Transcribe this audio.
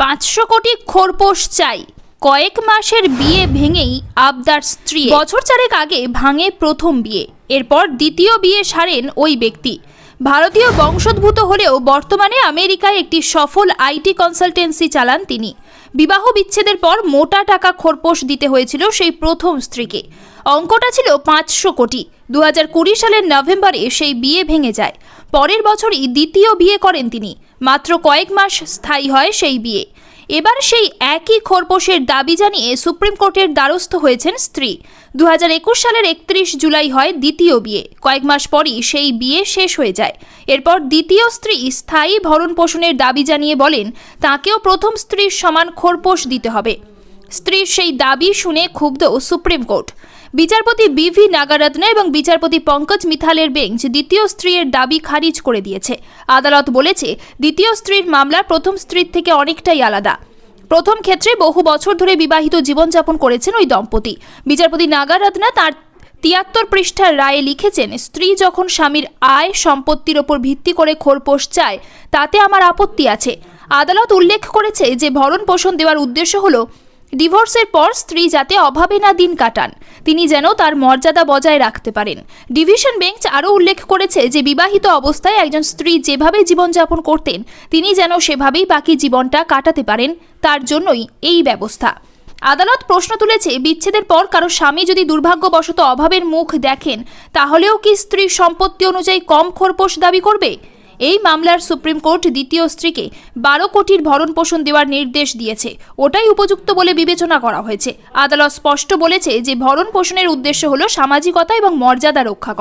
পাঁচশো কোটি খোরপোশ চাই। কয়েক মাসের বিয়ে ভেঙেই আবদার স্ত্রী বছর চারেক আগে ভাঙে প্রথম বিয়ে। এরপর দ্বিতীয় বিয়ে সারেন ওই ব্যক্তি। ভারতীয় বংশোদ্ভূত হলেও বর্তমানে আমেরিকায় একটি সফল আইটি কনসালটেন্সি চালান তিনি। বিবাহ বিচ্ছেদের পর মোটা টাকা খোরপোশ দিতে হয়েছিল সেই প্রথম স্ত্রীকে। অঙ্কটা ছিল পাঁচশো কোটি। দু সালের নভেম্বরে সেই বিয়ে ভেঙে যায়। পরের বছরই দ্বিতীয় বিয়ে করেন তিনি। মাত্র কয়েক মাস স্থায়ী হয় সেই বিয়ে। এবার সেই একই খোরপোশের দাবি জানিয়ে সুপ্রিম কোর্টের দ্বারস্থ হয়েছেন স্ত্রী। দু হাজার একুশ সালের একত্রিশ জুলাই হয় দ্বিতীয় বিয়ে। কয়েক মাস পরই সেই বিয়ে শেষ হয়ে যায়। এরপর দ্বিতীয় স্ত্রী স্থায়ী ভরণ পোষণের দাবি জানিয়ে বলেন, তাকেও প্রথম স্ত্রীর সমান খোরপোশ দিতে হবে। স্ত্রীর সেই দাবি শুনে ক্ষুব্ধ সুপ্রিম কোর্ট। বিচারপতি বিভি নাগারত্ন এবং বিচারপতি পঙ্কজ মিথালের বেঞ্চ দ্বিতীয় স্ত্রীর দাবি খারিজ করে দিয়েছে। আদালত বলেছে, দ্বিতীয় স্ত্রীর মামলা প্রথম স্ত্রীর থেকে অনেকটাই আলাদা। প্রথম ক্ষেত্রে বহু বছর ধরে বিবাহিত জীবনযাপন করেছেন ওই দম্পতি। বিচারপতি নাগারত্না তার তিয়াত্তর পৃষ্ঠার রায়ে লিখেছেন, স্ত্রী যখন স্বামীর আয় সম্পত্তির ওপর ভিত্তি করে খোরপোশ চায়, তাতে আমার আপত্তি আছে। আদালত উল্লেখ করেছে যে ভরণ পোষণ দেওয়ার উদ্দেশ্য হলো ডিভোর্সের পর স্ত্রী যাতে অভাবে না দিন কাটান, তিনি যেন তার মর্যাদা বজায় রাখতে পারেন। ডিভিশন বেঞ্চ আরও উল্লেখ করেছে যে, বিবাহিত অবস্থায় একজন স্ত্রী যেভাবে জীবনযাপন করতেন, তিনি যেন সেভাবেই বাকি জীবনটা কাটাতে পারেন, তার জন্যই এই ব্যবস্থা। আদালত প্রশ্ন তুলেছে, বিচ্ছেদের পর কারও স্বামী যদি দুর্ভাগ্যবশত অভাবের মুখ দেখেন, তাহলেও কি স্ত্রীর সম্পত্তি অনুযায়ী কম খোরপোশ দাবি করবে? এই মামলার সুপ্রিম কোর্ট দ্বিতীয় স্ত্রীকে বারো কোটির ভরণ পোষণ দেওয়ার নির্দেশ দিয়েছে। ওটাই উপযুক্ত বলে বিবেচনা করা হয়েছে। আদালত স্পষ্ট বলেছে যে ভরণ পোষণের উদ্দেশ্য হল সামাজিকতা এবং মর্যাদা রক্ষা করা।